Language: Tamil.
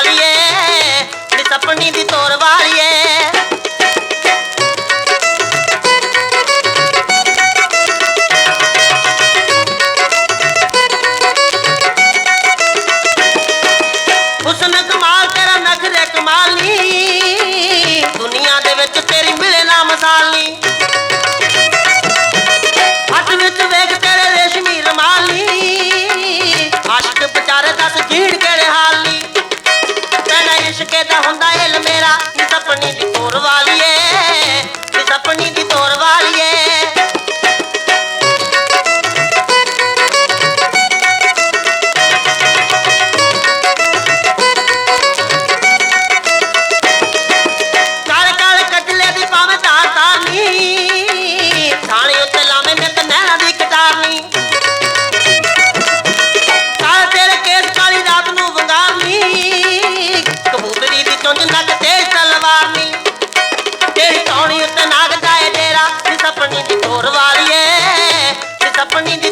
தோரவாளியே இடி சப்ப நீதி ਹੁੰਦਾ ਇਲ I need the